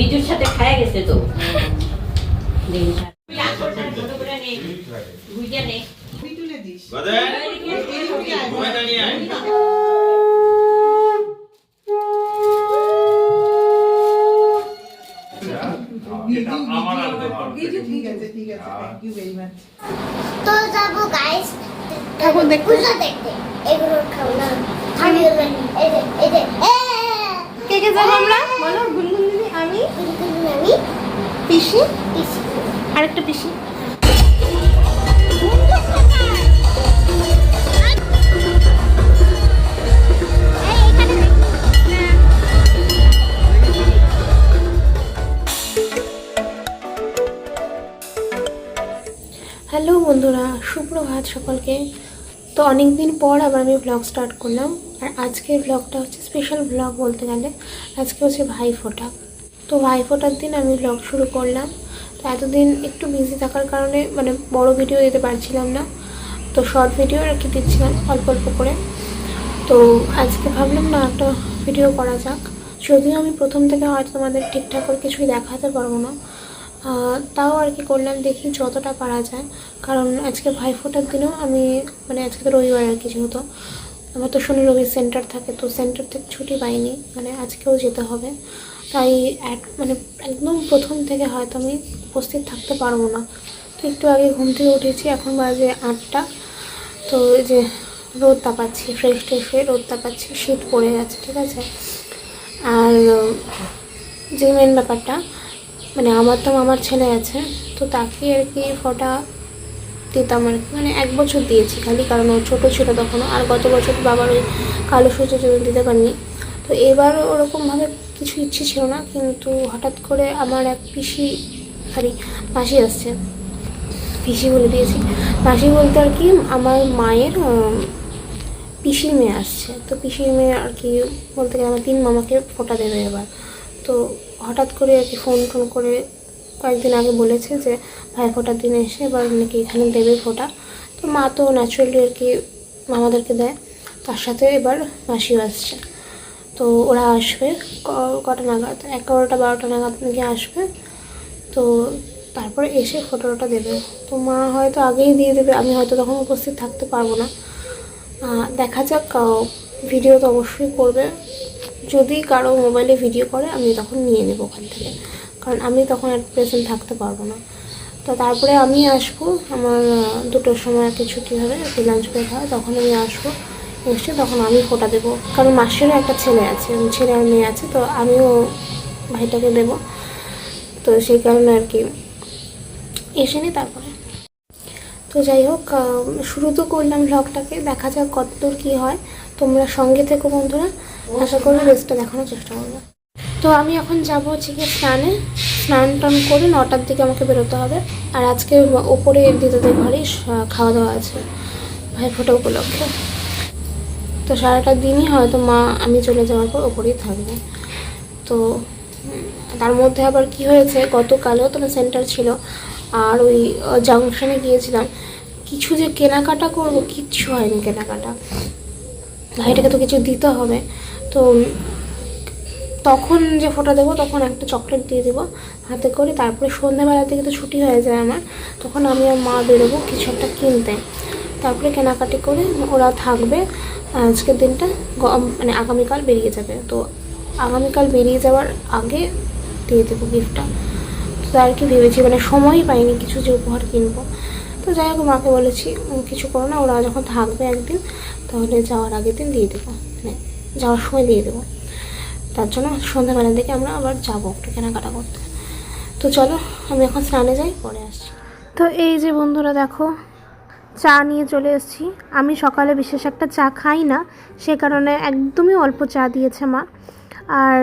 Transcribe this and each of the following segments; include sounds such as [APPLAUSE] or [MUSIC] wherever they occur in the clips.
বিজুর সাথে খায়া গেছে তো। বন্ধুরা, সুপ্রভাত সকলকে। তো অনেক দিন পর আবার আমি ব্লগ স্টার্ট করলাম। আর আজকের ব্লগটা হচ্ছে স্পেশাল ব্লগ বলতে গেলে, আজকে হচ্ছে ভাই ফোটা তো ভাই ফোটার দিন আমি ব্লগ শুরু করলাম। তো এতদিন একটু বিজি থাকার কারণে মানে বড় ভিডিও দিতে পারছিলাম না। তো শর্ট ভিডিও আর কি দিচ্ছিলাম অল্প অল্প করে। তো আজকে ভাবলাম, না, একটা ভিডিও করা যাক। যদিও আমি প্রথম থেকে হয়তো তোমাদের ঠিকঠাক করে কিছুই দেখাতে পারব না। তাও আর কি করলাম, দেখি যতটা পারা যায়। কারণ আজকে ভাইফোঁটার দিনেও আমি মানে আজকে তো রবিবার আর কি যেহেতু। আমার তো শনি রবি সেন্টার থাকে, তো সেন্টার থেকে ছুটি পাইনি মানে আজকেও যেতে হবে। তাই এক মানে একদম প্রথম থেকে হয়তো আমি উপস্থিত থাকতে পারব না। তো একটু আগে ঘুম থেকে উঠেছি, এখন বাজে আটটা। তো এই যে রোদ তাপাচ্ছি ফ্রেশ ট্রেশ হয়ে রোদ তাপাচ্ছি, শীত পড়ে গেছে, ঠিক আছে? আর যে মেন ব্যাপারটা মানে আমার তো আমার ছেলে আছে, তো তাকে আর কি ফটা দিতাম আর কি। মানে এক বছর দিয়েছি খালি, কারণ ও ছোটো ছিল তখনও, আর গত বছর বাবার ওই কালো সূর্যের জন্য দিতে পারিনি। তো এবার ওরকমভাবে কিছু ইচ্ছে ছিল না, কিন্তু হঠাৎ করে আমার এক পিসি, সরি, মাসি আসছে। পিসি বলে দিয়েছি। মাসি বলতে আর কি, আমার মায়ের পিসির মেয়ে আসছে। তো পিসির মেয়ে আর কি বলতে গেলে আমার তিন মামাকে ফোটা দেবে এবার। তো হঠাৎ করে আর কি ফোন টোন করে কয়েকদিন আগে বলেছে যে, ভাই, ফোটার দিন এসে এবার নাকি এখানে দেবে ফোটা। তো মা তো ন্যাচুরালি আর কি মামাদেরকে দেয়। তার সাথে এবার মাসিও আসছে। তো ওরা আসবে কটা নাগাদ? এগারোটা, বারোটা নাগাদ নাকি আসবে। তো তারপরে এসে ফটোটা দেবে। তো মা হয়তো আগেই দিয়ে দেবে। আমি হয়তো তখন উপস্থিত থাকতে পারব না। দেখা যাক ভিডিও তো অবশ্যই করবে। যদি কারও মোবাইলে ভিডিও করে, আমি তখন নিয়ে নেব ওখান থেকে। কারণ আমি তখন আর প্রেজেন্ট থাকতে পারব না। তো তারপরে আমি আসব আমার দুটোর সময় আর কি ছুটি হবে কি লাঞ্চ ব্রেক হয়, তখন আমি আসব। এসে তখন আমি ফোটা দেবো। কারণ মাসেরও একটা ছেলে আছে ছেলে আর মেয়ে আছে, তো আমিও ভাইটাকে দেবো। তো সেই কারণে আর কি এসে নি তারপরে। তো যাই হোক শুরু তো করলাম ব্লগটাকে দেখা যাক কতদূর কী হয়। তোমরা সঙ্গে থেকো বন্ধুরা। আশা করি রেস্টটা দেখানোর চেষ্টা করব। তো আমি এখন যাব হচ্ছে গিয়ে স্নানে। স্নান টান করে নটার দিকে আমাকে বেরোতে হবে। আর আজকে ওপরে দিদাদের ঘরেই খাওয়া দাওয়া আছে ভাই ফোটা উপলক্ষে। তো সারাটা দিনই হয়তো মা, আমি চলে যাওয়ার পর ওপরেই থাকবে। তো তার মধ্যে আবার কি হয়েছে, গতকালও তো সেন্টার ছিল। আর ওই জাংশনে গিয়েছিলাম। কিছু যে কেনাকাটা করব, কিচ্ছু হয়নি কেনাকাটা। ভাইটাকে তো কিছু দিতে হবে। তো তখন যে ফটো দেবো, তখন একটা চকলেট দিয়ে দেবো হাতে করে। তারপরে সন্ধ্যাবেলা থেকে তো ছুটি হয়ে যায় আমার। তখন আমি আর মা বেরোবো কিছু একটা কিনতে। তারপরে কেনাকাটি করে ওরা থাকবে। আজকের দিনটা মানে আগামীকাল বেরিয়ে যাবে। তো আগামীকাল বেরিয়ে যাওয়ার আগে দিয়ে দেবো গিফটটা তো আর কি ভেবেছি মানে সময়ই পাইনি, কিছু যে উপহার কিনবো। তো যাই হোক, মাকে বলেছি কিছু করো না, ওরা যখন থাকবে একদিন, তাহলে যাওয়ার আগের দিন দিয়ে দেবো মানে যাওয়ার সময় দিয়ে দেবো। তার জন্য সন্ধ্যাবেলার দিকে আমরা আবার যাব একটু কেনাকাটা করতে। তো চলো, আমি এখন স্নানে যাই, পরে আসছি। তো এই যে বন্ধুরা, দেখো, চা নিয়ে চলে এসেছি। আমি সকালে বিশেষ একটা চা খাই না, সে কারণে একদমই অল্প চা দিয়েছে মা। আর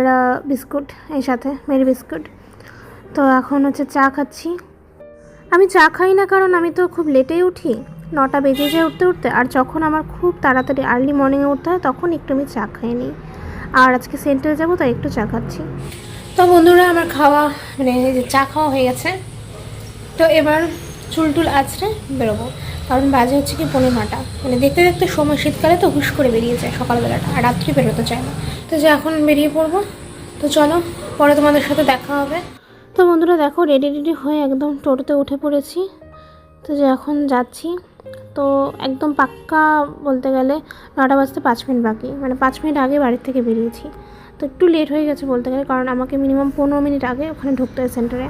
বিস্কুট, এই সাথে, মেরি বিস্কুট। তো এখন হচ্ছে চা খাচ্ছি। আমি চা খাই না কারণ আমি তো খুব লেটেই উঠি। নটা বেজে যায় উঠতে উঠতে আর যখন আমার খুব তাড়াতাড়ি আর্লি মর্নিংয়ে উঠতে হয় তখন একটু আমি চা খাই নিই। আর আজকে সেন্টারে যাব তাই একটু চা খাচ্ছি। তো বন্ধুরা আমার খাওয়া মানে চা খাওয়া হয়ে গেছে। তো এবার চুল টুল আছড়ে বেরোবো। কারণ বাজে হচ্ছে কি পনেরো নটা। মানে দেখতে দেখতে সময় শীতকালে তো হুশ করে বেরিয়ে যায় সকালবেলাটা আর রাত্রি বেরোতে চায় না। তো যে এখন বেরিয়ে পড়ব। তো চলো পরে তোমাদের সাথে দেখা হবে। তো বন্ধুরা দেখো রেডি রেডি হয়ে একদম টোটোতে উঠে পড়েছি। তো যে এখন যাচ্ছি, তো একদম পাক্কা বলতে গেলে নটা বাজতে পাঁচ মিনিট বাকি। মানে পাঁচ মিনিট আগে বাড়ির থেকে বেরিয়েছি। তো একটু লেট হয়ে গেছে বলতে গেলে, কারণ আমাকে মিনিমাম পনেরো মিনিট আগে ওখানে ঢুকতে হয় সেন্টারে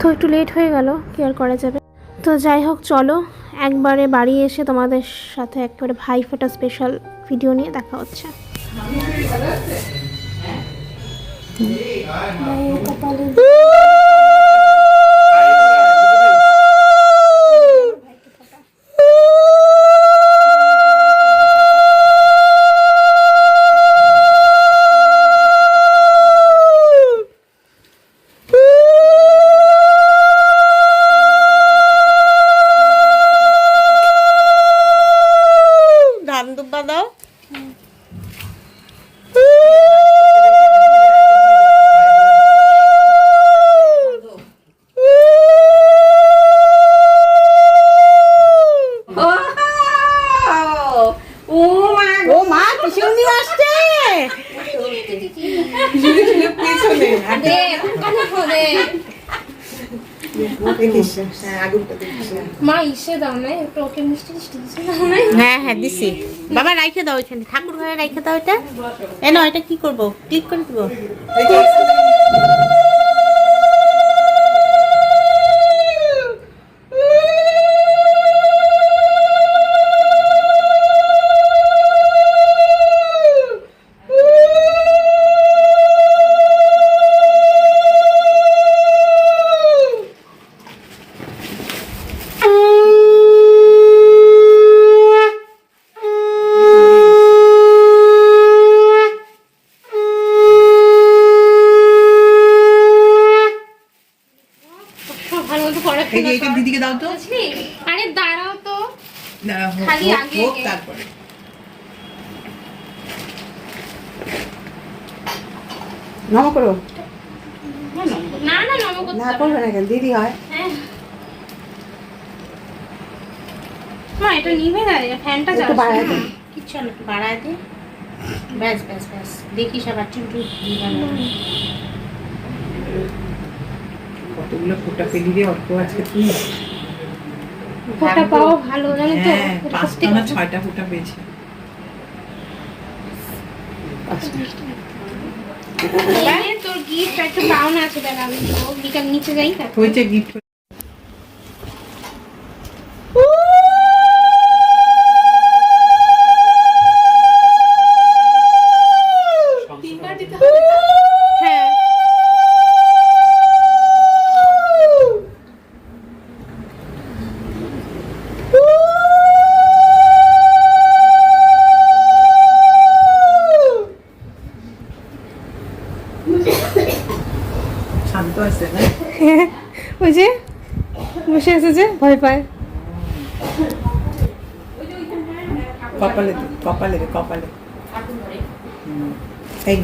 তো একটু লেট হয়ে গেল, কি আর করা যাবে? তো যাই হোক, চলো, একবারে বাড়ি এসে তোমাদের সাথে একবারে ভাই ফোটা স্পেশাল ভিডিও নিয়ে দেখা হচ্ছে। May kapalig. মা দাও না একটু ওকে মিষ্টি মিষ্টি ইসে দাও না হ্যাঁ হ্যাঁ দিছি। বাবা রাইখে দাও ওইখানে। ঠাকুর ঘরে রাইখে দাও এটা। এ না এটা কি করব? ক্লিক করে দিব। না না নম করতে না করবে না। কেন? দিদি হয়। হ্যাঁ। মা এটা নিভে দাঁড়িয়ে ফ্যানটা একটু বাড়ায় দে। কিচ্ছু না একটু বাড়ায় দে। ব্যাস ব্যাস ব্যাস। দেখিস আবার চিন্টু কতগুলো ফোটা পেলি রে অল্প আজকে তুই ফোটা পাওয়া ভালো জানো তো? হ্যাঁ পাঁচটা না ছয়টা ফোটা পেয়েছি। পাঁচটা নে, তোর গিফট একটা পাওনা আছে দাঁড়া আমি বিকাল নিচে যাই না গিফট বসে আছে যে? ভয় পায়। কপালে কপালে কপালে। এই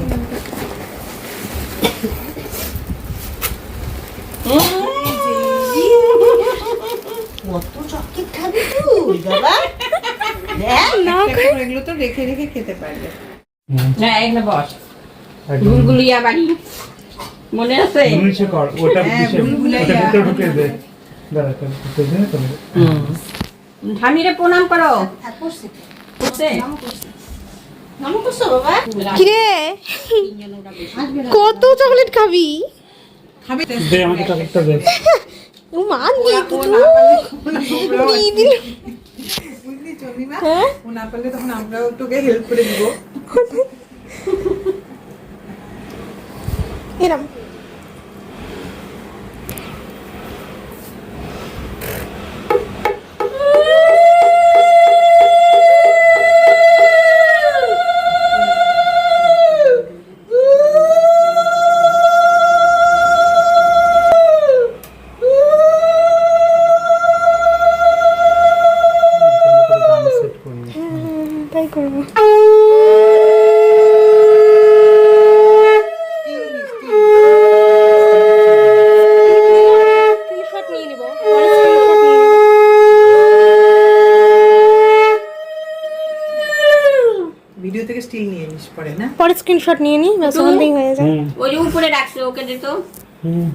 কত চকলেট খাবি তুই বাবা। দেখ। এগুলো তো রেখে রেখে খেতে পারবে। না এখানে বস। গুলগুলিয়া বাড়ি। মনে আছে? কর ওটা হ্যাঁ। ওটা ভিতরে ঢুকে দে। প্রণাম করো। বাবা? কিরে? কত চকলেট খাবি? খাবে দে আমাকে চকলেটটা দে। ও মা দিয়ে ও দিয়ে দিল বুঝলি চন্দিমা হ্যাঁ? ও না পারলে তখন আমরাও তোকে হেল্প করে দিব। এরম। পরে স্ক্রিনশট নিয়ে নিই ব্যাস ওখান হয়ে যায়। ওই যে উপরে রাখছে ওকে দে তো। হুম।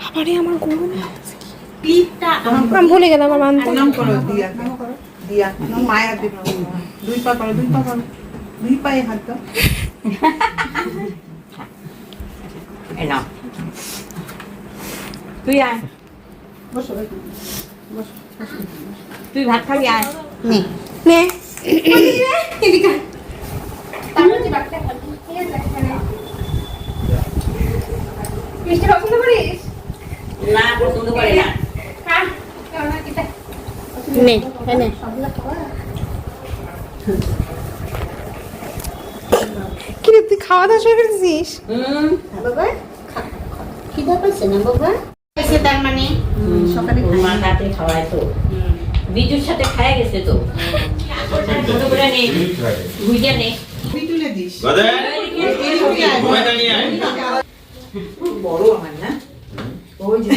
বাবারে আমার গরু ক্লিপটা আমি ভুলে গেলাম আমার মানতে নাম করো দিয়া। দিয়া নাম মায়া দিব দুই পা করো দুই পা করো। দুই পায়ে হাত দাও। এই নাও। তুই আয়। বসো তুই ভাত খাবি আয়। নে। না। [COUGHS] পছন্দ করে না। নে এনে কি রে তুই খাওয়া দাওয়া শুরু করেছিস? হুম। বাবা খিদা পাইছে না বাবা? তার মানে? সকালে মা রাতে খাওয়ায় তো। বিজুর সাথে খায়া গেছে তো। ছোট করে নে। বড় আমার না ওই যে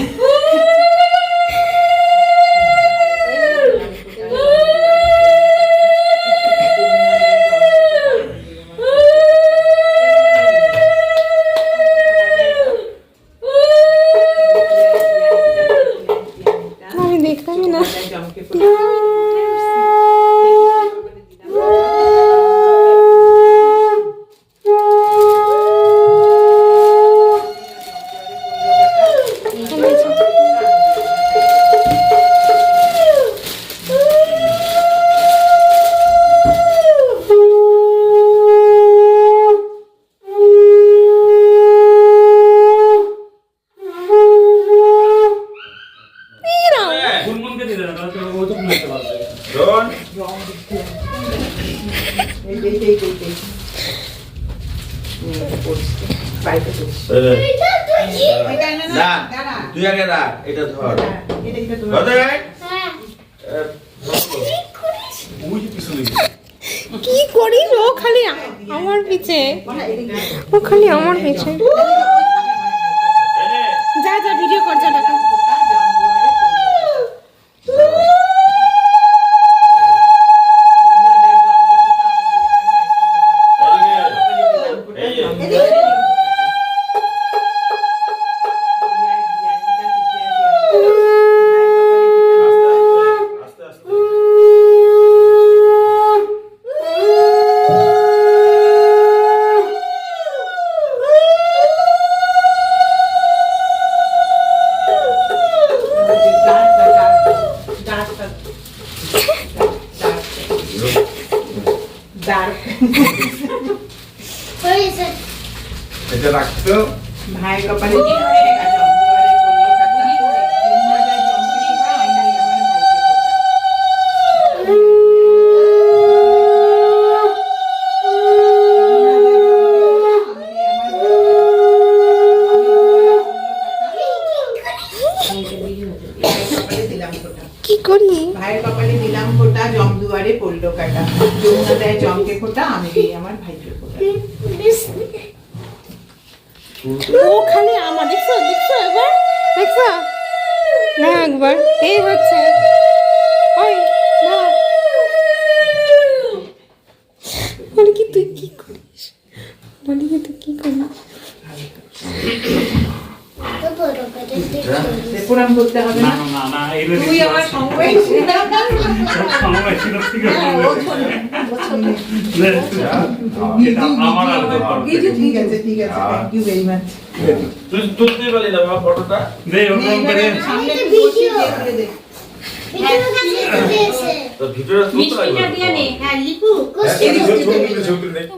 হ্যাঁ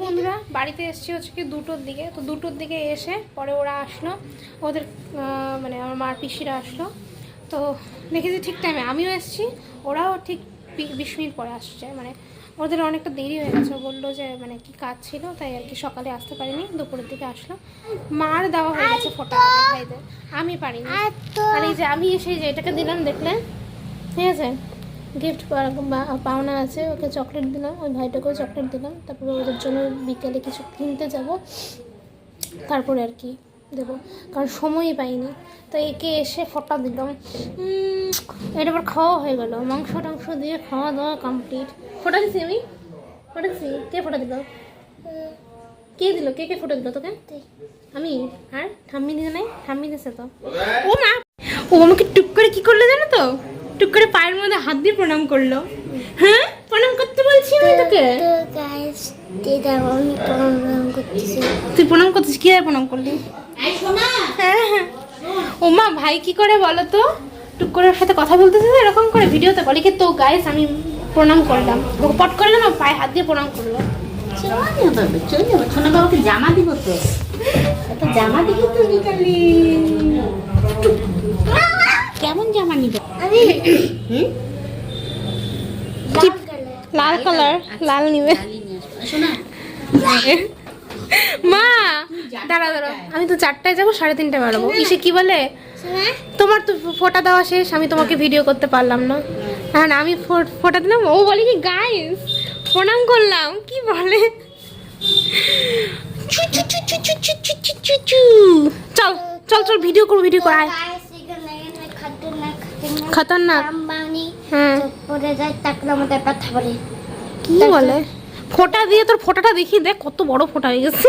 বন্ধুরা বাড়িতে এসছি হচ্ছে কি দুটোর দিকে তো দুটোর দিকে এসে পরে ওরা আসলো ওদের মানে আমার মার পিসিরা আসলো তো দেখেছি ঠিক টাইমে আমিও এসছি ওরাও ঠিক বিশ মিনিট পরে আসছে মানে ওদের অনেকটা দেরি হয়ে গেছে। বলল যে মানে কি কাজ ছিল, তাই আর কি সকালে আসতে পারিনি, দুপুরের দিকে আসলো মার দেওয়া হয়ে গেছে ফোটা আমি পারিনি। আর এই যে আমি এসে যে এটাকে দিলাম দেখলেন ঠিক আছে? গিফট পাওনা আছে, ওকে চকলেট দিলাম, ওই ভাইটাকেও চকলেট দিলাম। তারপরে ওদের জন্য বিকেলে কিছু কিনতে যাব। তারপরে আর কি। দেবো কারণ সময়ই পাইনি। তো একে এসে ফটা দিলাম। এটা আবার খাওয়া হয়ে গেল। মাংস টাংস দিয়ে খাওয়া দাওয়া কমপ্লিট ফোটা দিছি আমি? ফোটা দিছি? কে ফোটা দিল? কে দিল? কে কে ফটো দিল তোকে? আমি? আর? ঠাম্মি দিতে নাই? ঠাম্মি দিছে তো। ও মা! ও আমাকে টুক করে কি করল জানো তো? টুক করে পায়ের মধ্যে হাত দিয়ে প্রণাম করল। হ্যাঁ? প্রণাম করতে বলছি আমি তোকে? তুই প্রণাম করছিস? কি আর প্রণাম করলি? হ্যাঁ হ্যাঁ ও ভাই কি করে বলো তো? টুক করে সাথে কথা বলতেছে এরকম করে ভিডিওতে বলে কি তো গাইস আমি প্রণাম করলাম। ও পট করল না পায়ে হাত দিয়ে প্রণাম করল। বাবাকে জামা দিব তো। জামা দিব তো বিকালে কেমন জামা নিবে? আমি লাল কালার। লাল নিবে। শোনা মা! দাঁড়া দাঁড়া আমি তো চারটায় যাব সাড়ে তিনটায় বেরোবো ইসে কি বলে? তোমার তো ফোটা দেওয়া শেষ আমি তোমাকে ভিডিও করতে পারলাম না। হ্যাঁ।, হ্যাঁ আমি ফোটা দিলাম। ও বলে কি গাইস প্রণাম করলাম। কি বলে? চল চল চল ভিডিও করো ভিডিও কর। আয় খতরনাক। হ্যাঁ। পড়ে যায় কি বলে? ফোটা দিয়ে তোর ফোটাটা দেখি, দেখ কত বড় ফোটা হয়ে গেছে।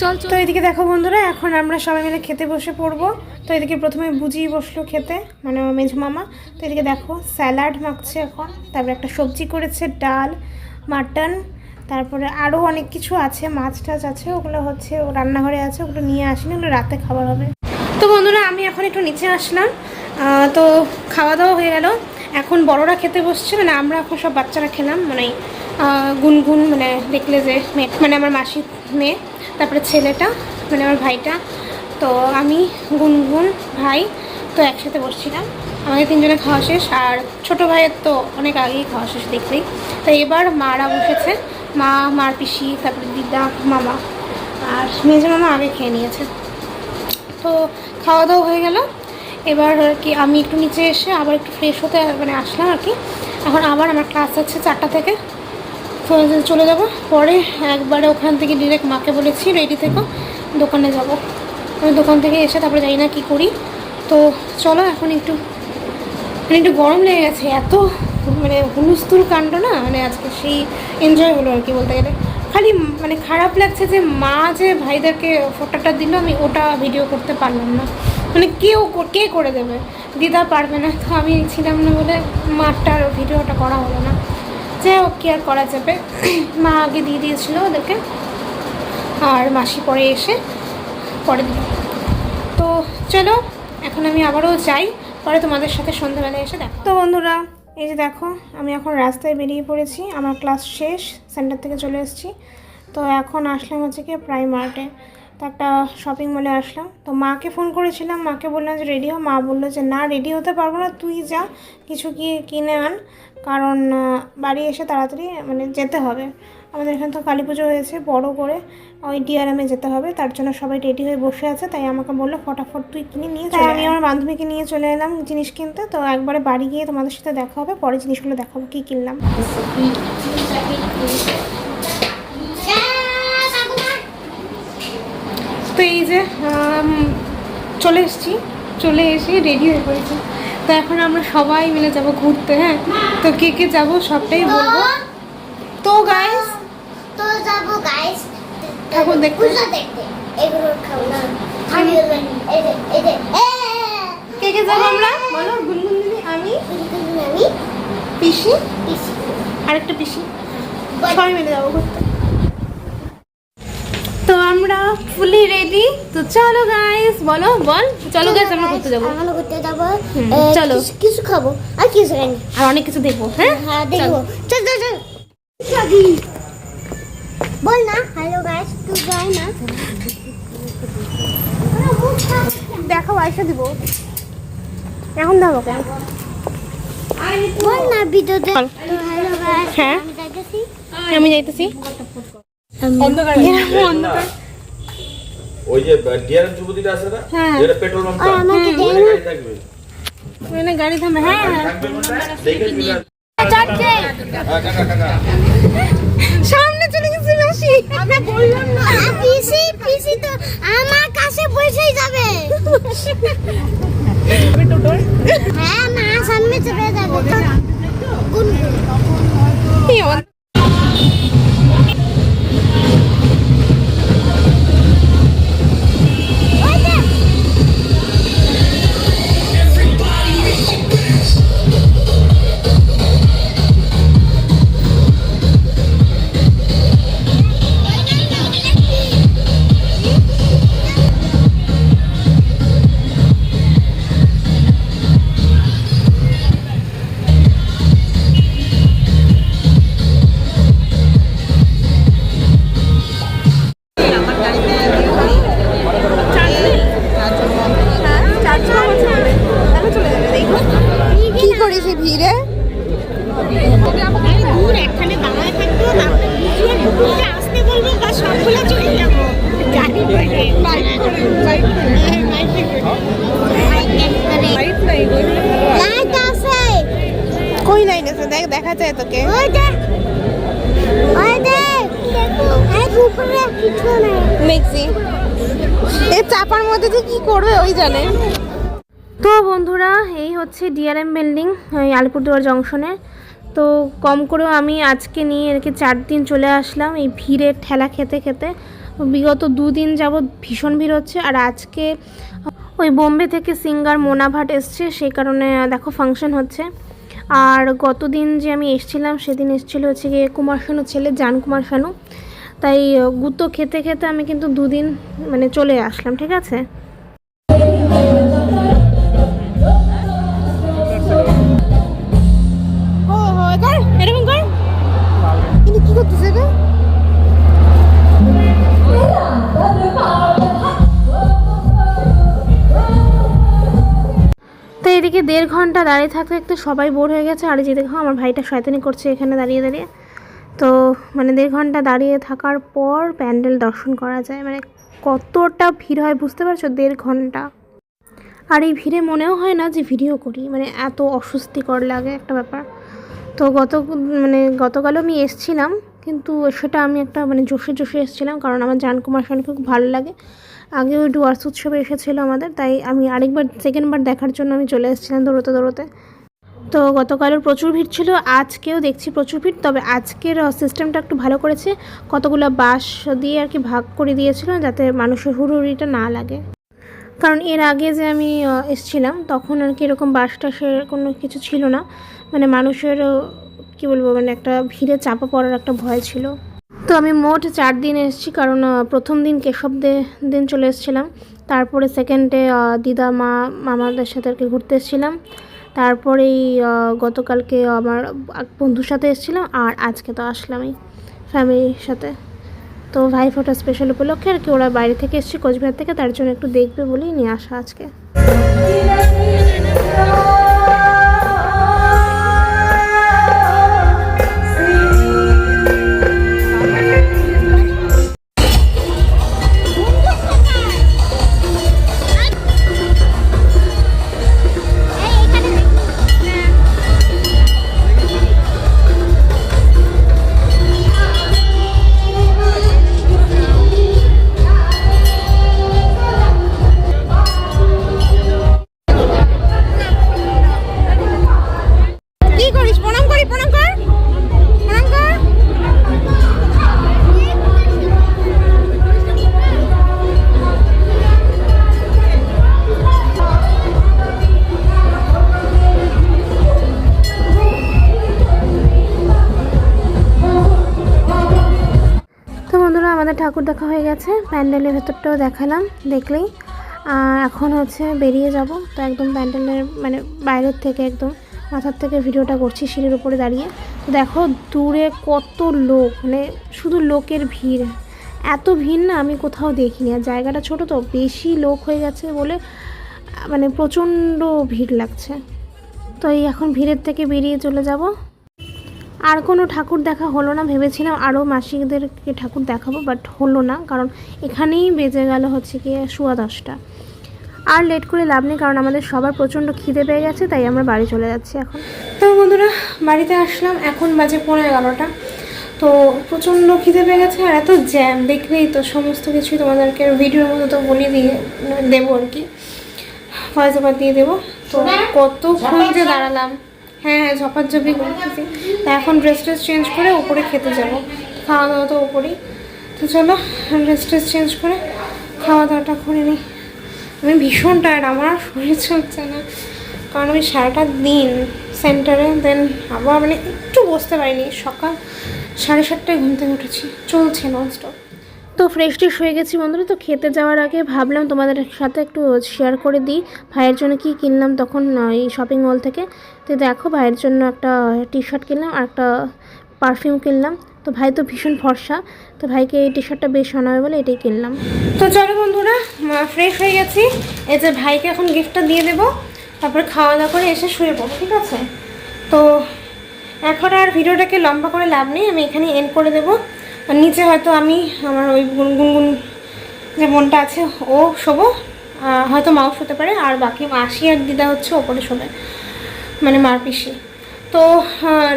চল তো এদিকে দেখো বন্ধুরা, এখন আমরা সবাই মিলে খেতে বসে পড়ব। তো এদিকে প্রথমে বুঝি বসল খেতে মানে মেঝ মামা। তো এদিকে দেখো, স্যালাড মাখছে এখন। তারপরে একটা সবজি করেছে, ডাল, মাটন। তারপরে আরও অনেক কিছু আছে, মাছ টাছ আছে, ওগুলো হচ্ছে, ও রান্নাঘরে আছে, ওগুলো নিয়ে আসিনি, ওগুলো রাতে খাবার হবে। তো বন্ধুরা, আমি এখন একটু নিচে আসলাম। তো খাওয়া দাওয়া হয়ে গেল। এখন বড়রা খেতে বসছে মানে আমরা এখন সব বাচ্চারা খেলাম মানে গুনগুন মানে দেখলে যে মেয়ে মানে আমার মাসির মেয়ে, তারপরে ছেলেটা মানে আমার ভাইটা, তো আমি, গুনগুন, ভাই, তো একসাথে বসছিলাম। আমাদের তিনজনে খাওয়া শেষ, আর ছোটো ভাইয়ের তো অনেক আগেই খাওয়া শেষ দেখলেই। তো এবার মারা বসেছে, মা, মার পিসি, তারপরে দিদা, মামা, আর মেজে মামা আগে খেয়ে নিয়েছে। তো খাওয়া দাওয়া হয়ে গেল এবার আর কি আমি একটু নিচে এসে আবার একটু ফ্রেশ হতে মানে আসলাম আর কি। এখন আবার আমার ক্লাস আছে চারটা থেকে। চলে যাব। পরে একবারে ওখান থেকে ডিরেক্ট মাকে বলেছি রেডি থেকে, দোকানে যাব। আমি দোকান থেকে এসে তারপরে জানি না কী করি। তো চলো এখন একটু মানে একটু গরম লেগে গেছে। এত মানে হুলুস্থুল কাণ্ড না মানে আজকে সেই এনজয় হলো আর কি বলতে গেলে। খালি মানে খারাপ লাগছে যে মা যে ভাইদেরকে ফটোটা দিল, আমি ওটা ভিডিও করতে পারলাম না। মানে কেউ কো- করে দেবে? দিদা পারবে না, তো আমি ছিলাম না বলে মারটার ভিডিওটা করা হলো না। যাই হোক, কি আর করা যাবে? মা আগে দিয়ে দিয়েছিলো ওদেরকে। আর মাসি পরে এসে পরে দিল। তো চলো, এখন আমি আবারও যাই। পরে তোমাদের সাথে সন্ধ্যাবেলায় এসে দেখো তো বন্ধুরা, এই যে দেখো, আমি এখন রাস্তায় বেরিয়ে পড়েছি। আমার ক্লাস শেষ, সেন্টার থেকে চলে এসেছি। তো এখন আসলাম হচ্ছে কি প্রাইমার্টে। একটা শপিং মলে আসলাম। তো মাকে ফোন করেছিলাম মাকে বললাম যে রেডি হো। মা বলল যে না রেডি হতে পারব না তুই যা কিছু কি কিনে আন। কারণ বাড়ি এসে তাড়াতাড়ি মানে যেতে হবে। আমাদের এখানে তো কালী পুজো হয়েছে বড় করে ওই ডিআরএমে যেতে হবে। তার জন্য সবাই রেডি হয়ে বসে আছে তাই আমাকে বলল ফটাফট তুই কিনে নিয়ে তাই আমি আমার বান্ধবীকে নিয়ে চলে এলাম জিনিস কিনতে। তো একবারে বাড়ি গিয়ে তোমাদের সাথে দেখা হবে পরে জিনিসগুলো দেখাবো কী কিনলাম। তো এই যে চলে এসেছি চলে এসে রেডি হয়ে পড়েছি। তো এখন আমরা সবাই মিলে যাব ঘুরতে হ্যাঁ? তো কে কে যাব সবটাই বলব। তো গাইস তো যাব গাইস ঠাকুর দেখতে। এগুলো খাব না। কে কে যাব আমরা? বলো গুনগুন দিদি আমি আমি পিসি। পিসি। আরেকটা পিসি। সবাই মিলে যাব ঘুরতে। ফুলি রেডি তো চলো গাইস বলো বল। চলো গাইস আমরা ঘুরতে যাব। আমরা ঘুরতে যাব। চলো। কিছু- খাব। আর কিছু খাইনি। আর অনেক কিছু দেখব হ্যাঁ? হ্যাঁ দেখব। চল। চল চল বল না। হ্যালো গাইস তুই যাই না। দেখো পয়সা দিব। এখন দেবো কেন? বল না ভিডিওতে হ্যালো গাইস হ্যাঁ। আমি যাইতেছি। আমি যাইতেছি। অন্ধকার। অন্ধকার। ওই যে ডিয়ার যুবতীটা আছে না? যেটা পেট্রোল পাম্প হ্যাঁ, থাকবে। ওখানে গাড়ি থামবে। হ্যাঁ, হ্যাঁ।, হ্যাঁ সামনে চলে গেছে মাসি। আমি বললাম না। পিসি পিসি তো আমার কাছে বসেই যাবে। হ্যাঁ মা সামনে চলে যাবে। কোন কোন কি করেছি ভিড়ে কই লাইন আছে দেখ দেখা যায় তোকে মেক্সি এই চাপার মধ্যে যে কি করবে, ওই জানে। তো বন্ধুরা, এই হচ্ছে ডিআরএম বিল্ডিং আলিপুরদুয়ার জংশনে। তো কম করেও আমি আজকে নিয়ে এরকে চার দিন চলে আসলাম এই ভিড়ের ঠেলা খেতে খেতে। বিগত দুদিন যাবৎ ভীষণ ভিড় হচ্ছে আর আজকে ওই বোম্বে থেকে সিঙ্গার মোনা ভাট এসছে সেই কারণে দেখো ফাংশন হচ্ছে। আর গতদিন যে আমি এসছিলাম, সেদিন এসেছিল হচ্ছে গিয়ে কুমার শানুর ছেলে জান কুমার শানু। তাই গুঁতো খেতে খেতে আমি কিন্তু দুদিন মানে চলে আসলাম, ঠিক আছে? দেড় ঘণ্টা দাঁড়িয়ে থাকতে থাকতে সবাই বোর হয়ে গেছে। আর যে দেখো, আমার ভাইটা শয়তানি করছে এখানে দাঁড়িয়ে দাঁড়িয়ে। তো মানে দেড় ঘণ্টা দাঁড়িয়ে থাকার পর প্যান্ডেল দর্শন করা যায়। মানে কতটা ভিড় হয় বুঝতে পারছ? দেড় ঘণ্টা। আর এই ভিড়ে মনেও হয় না যে ভিডিও করি। মানে এত অস্বস্তিকর লাগে একটা ব্যাপার। তো গত মানে গতকালও আমি এসছিলাম, কিন্তু সেটা আমি একটা মানে জোশে জোশে এসেছিলাম, কারণ আমার জানকুমার শানুকে খুব ভালো লাগে। আগে ওই ডুয়ার্স উৎসবে এসেছিল আমাদের, তাই আমি আরেকবার সেকেন্ডবার দেখার জন্য আমি চলে এসেছিলাম দৌড়তে দৌড়তে। তো গতকালের প্রচুর ভিড় ছিল, আজকেও দেখছি প্রচুর ভিড়, তবে আজকের সিস্টেমটা একটু ভালো করেছে, কতগুলো বাস দিয়ে আর কি ভাগ করে দিয়েছিল, যাতে মানুষের হুড়ুহুড়িটা না লাগে। কারণ এর আগে যে আমি এসছিলাম, তখন আর কি এরকম বাস টাসের কোনো কিছু ছিল না মানে মানুষের কি বলব মানে একটা ভিড়ে চাপা পড়ার একটা ভয় ছিল। তো আমি মোট চার দিন এসেছি, কারণ প্রথম দিন কেশব দিন চলে এসেছিলাম। তারপরে সেকেন্ডে দিদা, মা, মামাদের সাথে আর কি ঘুরতে এসেছিলাম। তারপরেই গতকালকে আমার বন্ধুর সাথে এসেছিলাম আর আজকে তো আসলামই ফ্যামিলির সাথে। তো ভাই ফোটা স্পেশাল উপলক্ষে আর কি ওরা বাইরে থেকে এসেছে কোচবিহার থেকে, তার জন্য একটু দেখবে বলেই নিয়ে আসা আজকে। আমাদের ঠাকুর দেখা হয়ে গেছে। প্যান্ডেলের ভেতরটাও দেখালাম, দেখলেই। আর এখন হচ্ছে বেরিয়ে যাব। তো একদম প্যান্ডেলের মানে বাইরের থেকে একদম মাথার থেকে ভিডিওটা করছি সিঁড়ির উপরে দাঁড়িয়ে। তো দেখো দূরে কত লোক মানে শুধু লোকের ভিড়। এত ভিড় না আমি কোথাও দেখিনি। আর জায়গাটা ছোট তো, বেশি লোক হয়ে গেছে বলে মানে প্রচণ্ড ভিড় লাগছে। তো এই এখন ভিড়ের থেকে বেরিয়ে চলে যাব। আর কোনো ঠাকুর দেখা হলো না। ভেবেছিলাম আরও মাসিদেরকে ঠাকুর দেখাবো বাট হলো না কারণ এখানেই বেজে গেল হচ্ছে গিয়ে সোয়া দশটা। আর লেট করে লাভ নেই কারণ আমাদের সবার প্রচণ্ড খিদে পেয়ে গেছে তাই আমরা বাড়ি চলে যাচ্ছি এখন। তো বন্ধুরা বাড়িতে আসলাম এখন বাজে পনেরো এগারোটা। তো প্রচণ্ড খিদে পেয়ে গেছে আর এত জ্যাম দেখলেই তো সমস্ত কিছুই তোমাদেরকে ভিডিওর মতো তো বলে দিয়ে দেবো আর কি। ভয়েস ওভার দিয়ে দেবো। তো কতক্ষণ যে দাঁড়ালাম। হ্যাঁ হ্যাঁ ঝপাঝপি করতেছি তা এখন ড্রেস ট্রেস চেঞ্জ করে উপরে খেতে যাব। খাওয়া দাওয়া তো উপরেই। তো চলো ড্রেস ট্রেস চেঞ্জ করে খাওয়া দাওয়াটা করে নিই। আমি ভীষণ টায়ার্ড আমার আর শরীর চলছে না। কারণ আমি সারাটা দিন সেন্টারে দেন আবার মানে একটু বসতে পারিনি। সকাল সাড়ে সাতটায় ঘুম থেকে উঠেছি। চলছে ননস্টপ তো ফ্রেশ ট্রেশ হয়ে গেছি বন্ধুরা, তো খেতে যাওয়ার আগে ভাবলাম তোমাদের সাথে একটু শেয়ার করে দিই। ভাইয়ের জন্য কি কিনলাম তখন এই শপিং মল থেকে। তো দেখো, ভাইয়ের জন্য একটা টি শার্ট কিনলাম আর একটা পারফিউম কিনলাম। তো ভাই তো ভীষণ ফর্সা তো ভাইকে এই টি শার্টটা বেশ শোনাবে বলে এটাই কিনলাম। তো চলো বন্ধুরা ফ্রেশ হয়ে গেছি। এই যে ভাইকে এখন গিফটটা দিয়ে দেবো, তারপরে খাওয়া দাওয়া করে এসে শুয়ে পড়ব, ঠিক আছে? তো এখন আর ভিডিওটাকে লম্বা করে লাভ নেই, আমি এখানে এন্ড করে দেবো। আর নিচে হয়তো আমি আমার ওই গুনগুন যে বোনটা আছে, ও শোবো। হয়তো মাও শুতে পারে, আর বাকি মাসি আর দিদা হচ্ছে ওপরে শোবে মানে মার পিসি। তো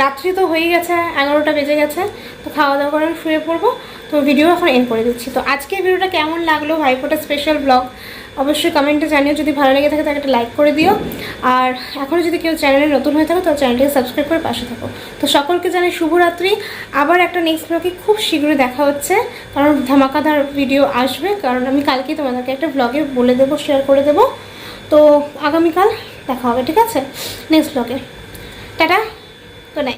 রাত্রি তো হয়ে গেছে, এগারোটা বেজে গেছে, তো খাওয়া দাওয়া করে শুয়ে পড়ব। তো ভিডিও এখন এন্ড করে দিচ্ছি। তো আজকে ভিডিওটা কেমন লাগল ভাইফোটা স্পেশাল ব্লগ অবশ্যই কমেন্টে জানিও। যদি ভালো লেগে থাকে তাকে একটা লাইক করে দিও। আর এখনও যদি কেউ চ্যানেলে নতুন হয়ে থাকো তো চ্যানেলটিকে সাবস্ক্রাইব করে পাশে থাকো। তো সকলকে জানাই শুভরাত্রি। আবার একটা নেক্সট ব্লগে খুব শীঘ্রই দেখা হচ্ছে। কারণ ধামাকাদার ভিডিও আসবে। কারণ আমি কালকেই তোমাদেরকে একটা ব্লগে বলে দেবো শেয়ার করে দেবো। তো আগামীকাল দেখা হবে, ঠিক আছে? নেক্সট ব্লগে টাটা গুড নাইট